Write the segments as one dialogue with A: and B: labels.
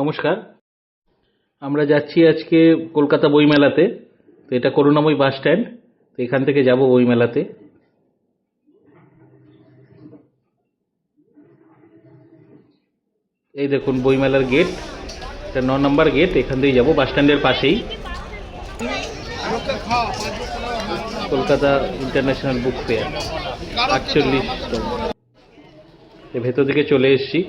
A: নমস্কার। আমরা যাচ্ছি আজকে কলকাতা বইমেলাতে। তো এটা করুণাময়ী বাস স্ট্যান্ড। তো এখান থেকে যাব বইমেলাতে। এই দেখুন, বইমেলার গেট। এটা ন নম্বর গেট। এখান থেকে যাব। বাস স্ট্যান্ডের পাশেই। Kolkata international book fair. আটচল্লিশ ভেতর দিকে চলে এসেছি।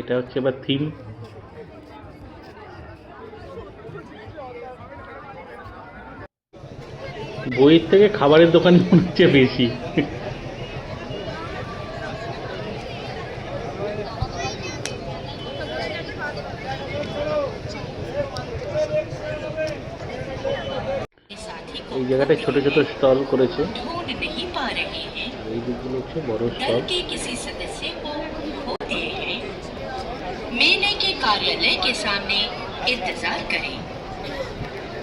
A: এটা হচ্ছে এবার থিম বইয়ের থেকে খাবারের দোকানে মনে হচ্ছে বেশি। এই ছোট ছোট স্টল করেছে। এই দিকগুলো হচ্ছে বড় স্টল।
B: कार्यालय के सामने इंतजार करें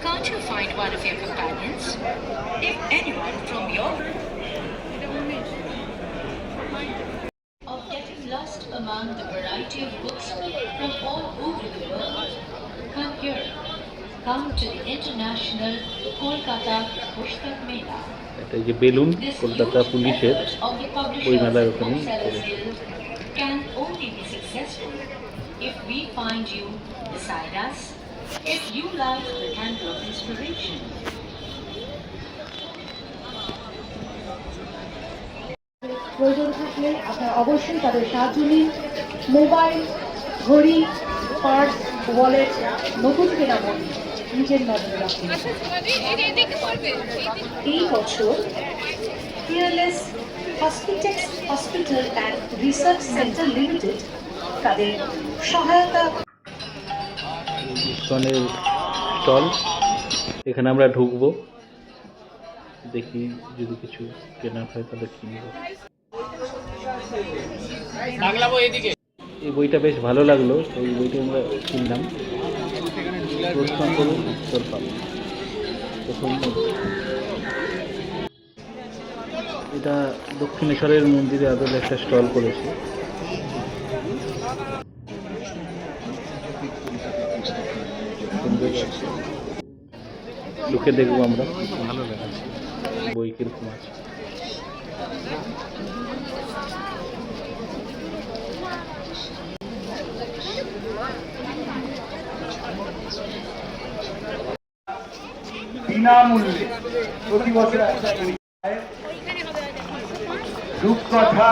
B: Can't you find one of your companions? If anyone from your of getting lost among the variety of books from all over the world, come here. Come to the International Kolkata Pushtak Mela.
A: এটা এই যে balloon
B: This
A: Kolkata
B: huge
A: পুলিশের
B: effort of the publishers
A: বইমেলার
B: of
A: ওখানেই
B: Booksellers
A: করে।
B: Guild can only be successful if we find you beside us, if you light the candle of inspiration.
C: প্রয়োজন থাকলে আপনারা অবশ্যই তাদের সাহায্য নিন মোবাইল ঘড়ি পার্স ওয়ালেট নতুন কেনা বই নিজের নজরে রাখুন এই বছর fearless Hospitex hospital and research centre limited তাদের সহায়তা
A: স্টল। এখানে আমরা ঢুকবো। দেখি যদি কিছু কেনার হয় তাহলে কিনবো এই বইটা বেশ ভালো লাগল। এই বইটা আমরা কিনলাম। প্রশ্ন করুন উত্তর পাবো। প্রথম এটা দক্ষিণেশ্বরের মন্দিরে আদলে একটা স্টল করেছে। ঢুকে দেখব আমরা। ভালো লাগাচ্ছে বই কীরকম আছে
D: প্রতি বছর। রূপকথা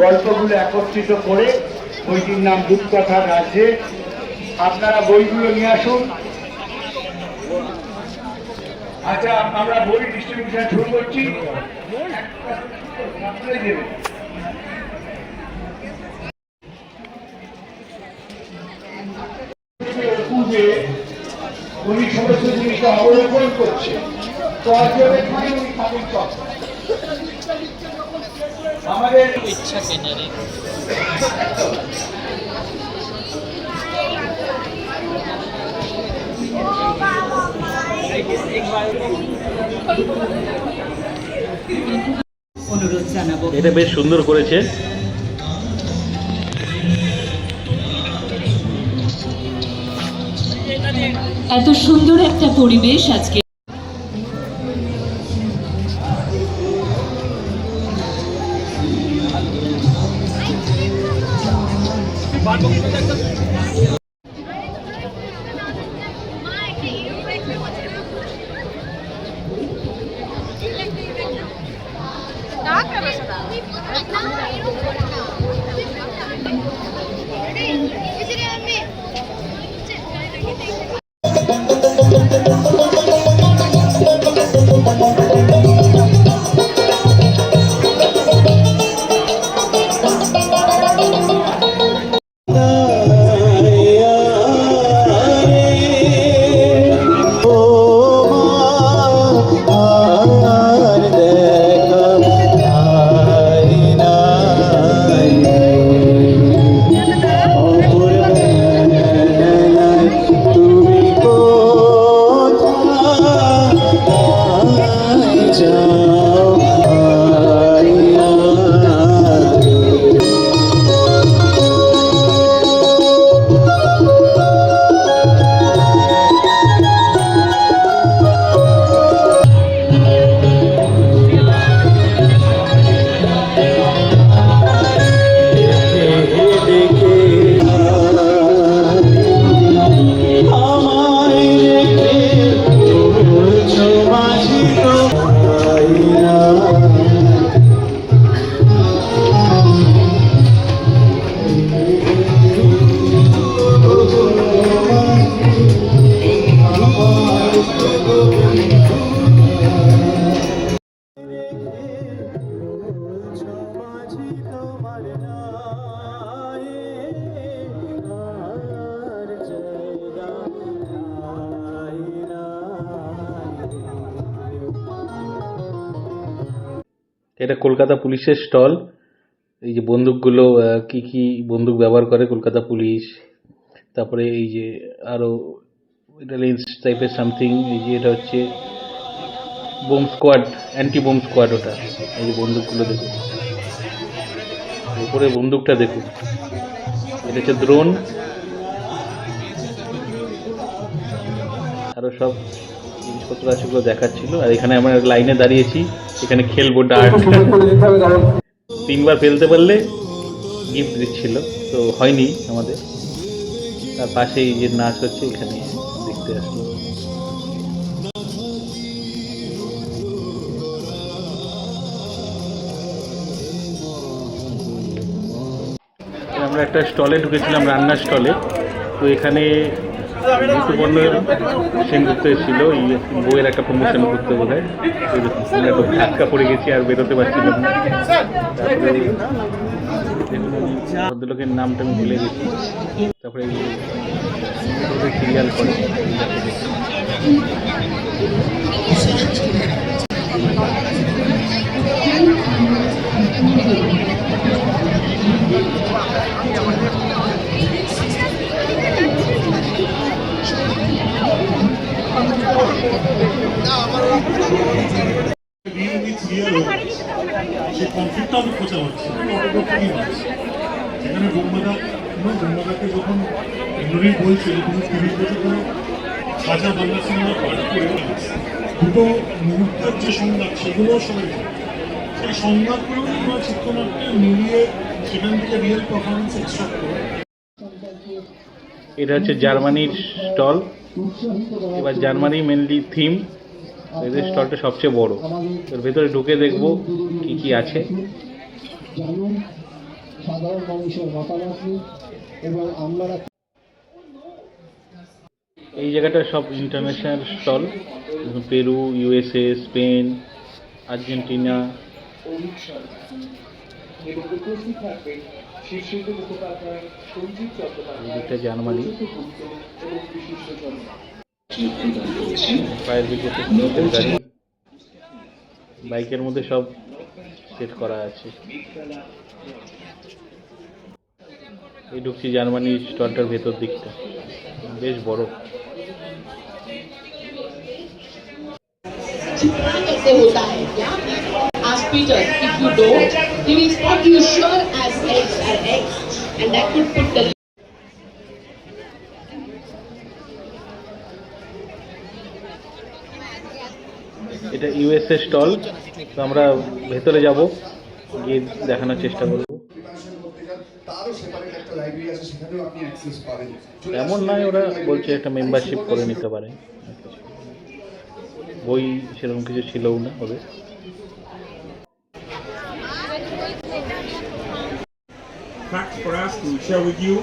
D: গল্পগুলো একত্রিত করে বইটির নাম রূপকথা রাজ্যে। আপনারা বইগুলো নিয়ে আসুন। আচ্ছা আমরা বই ডিস্ট্রিবিউশন শুরু করছি উনি সমস্ত জিনিসটা অবলোকন করছে পর্যবেক্ষণে উনি থাকেন তখন। আমাদের
A: এটা বেশ সুন্দর করেছে।
E: এত সুন্দর একটা পরিবেশ আজকে। Bum, bum, bum.
A: এটা কলকাতা পুলিশের স্টল। এই যে বন্দুকগুলো কি কি বন্দুক ব্যবহার করে কলকাতা পুলিশ। তারপরে এই যে আরও এটা লেন্স টাইপের সামথিং, এই যে এটা হচ্ছে bomb squad anti bomb squad ওটা। এই যে বন্দুকগুলো দেখুন উপরে বন্দুকটা দেখুন এটা হচ্ছে দ্রোন আরও সব জিনিসপত্র আছে, ওগুলো দেখাচ্ছিল। আর এখানে আমরা লাইনে দাঁড়িয়েছি, এখানে খেলব ডার্ট তিনবার ফেলতে পারলে গিফট দিচ্ছিল, তো হয়নি আমাদের। তার পাশে যে নাচ হচ্ছে, এখানে দেখতে আসলো। আমরা একটা স্টলে ঢুকেছিলাম, রান্নার স্টলে। তো এখানে ঋতুপর্ণ সেনগুপ্ত এসেছিল বইয়ের একটা প্রমোশন করতে বোধ হয় ধাক্কা পড়ে গেছি আর বেরোতে পারছিলাম না। ভদ্রলোকের নামটা আমি ভুলে গেছি। তারপরে সিরিয়াল করে।
F: সেখানে বোম্বাদা কোনো বোম্বাদাকে যখন ইন্দ্রনীল বলছিল তুমি তিরিশ বছর ধরে সাজা বাংলা সিনেমা পাঠ করে দুটো মুহূর্তের যে সংঘাত, সেগুলোও সবাই সেই সংঘাতগুলো আমরা চিত্রনাট্যে মিলিয়ে সেখান থেকে রিয়েল পারফরমেন্স এক্সট্রাক্ট করে।
A: এটা হচ্ছে জার্মানির স্টল। এবার জার্মানি মেনলি থিম এদের স্টলটা সবচেয়ে বড়। এর ভেতরে ঢুকে দেখব কি কি আছে।
G: সাধারণ মানুষের মতামত নিন এবং আমরা
A: এই জায়গাটা সব international
G: stall Peru,
A: USA, Spain, Argentina. বাইকের মধ্যে সব সেট করা আছে। এই ঢুকছি জার্মানি স্টলটার ভেতর দিকটা। বেশ বড়। এটা ইউএসএ স্টল আমরা ভেতরে যাব, গিয়ে দেখানোর চেষ্টা করব।
H: তারও লাইব্রেরি আছে সেখানেও আপনি অ্যাক্সেস পাবেন।
A: এমন নয় ওরা বলছে একটা মেম্বারশিপ করে নিতে পারে। বই সেরকম কিছু ছিলও না হবে।
I: Fact for us to share with you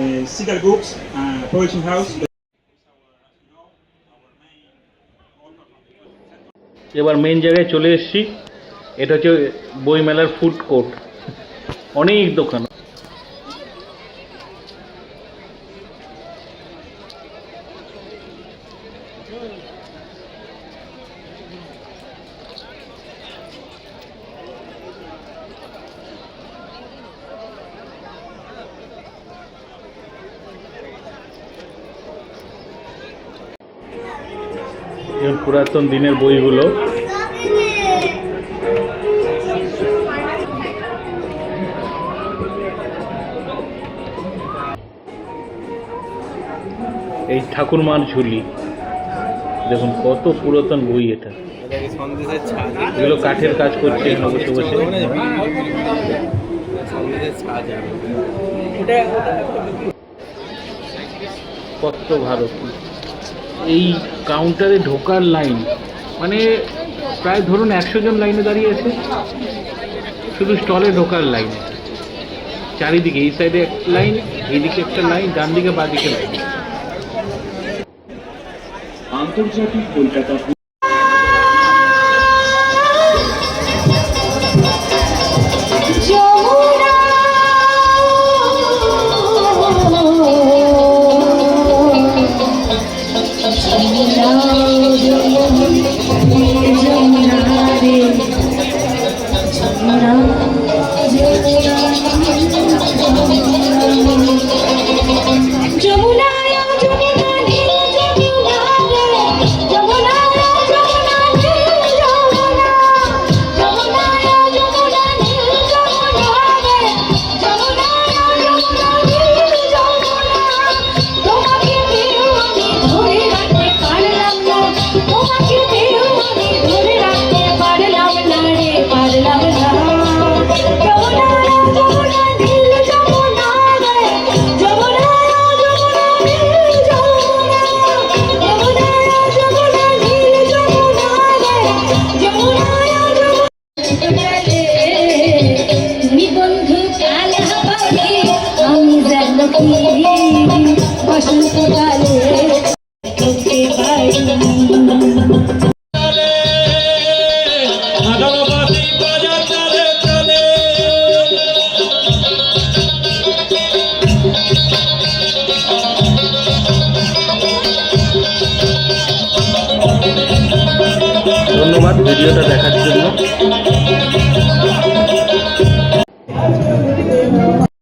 I: uh, Seagull Books, uh, publishing house.
A: এবার মেন জায়গায় চলে এসেছি। এটা হচ্ছে বইমেলার ফুড কোর্ট অনেক দোকান। পুরাতন দিনের বইগুলো। এই ঠাকুরমার ঝুলি, দেখুন কত পুরাতন বই এটা। এগুলো কাঠের কাজ করছে বসে বসে। কত ভারত এই কাউন্টারে ঢোকার লাইন মানে প্রায় ধরুন একশো জন লাইনে দাঁড়িয়ে আছে। শুধু স্টলে ঢোকার লাইন চারিদিকে, এই সাইডে এক লাইন এইদিকে একটা লাইন ডান দিকে বাঁ দিকে লাইন
D: আন্তর্জাতিক কলকাতা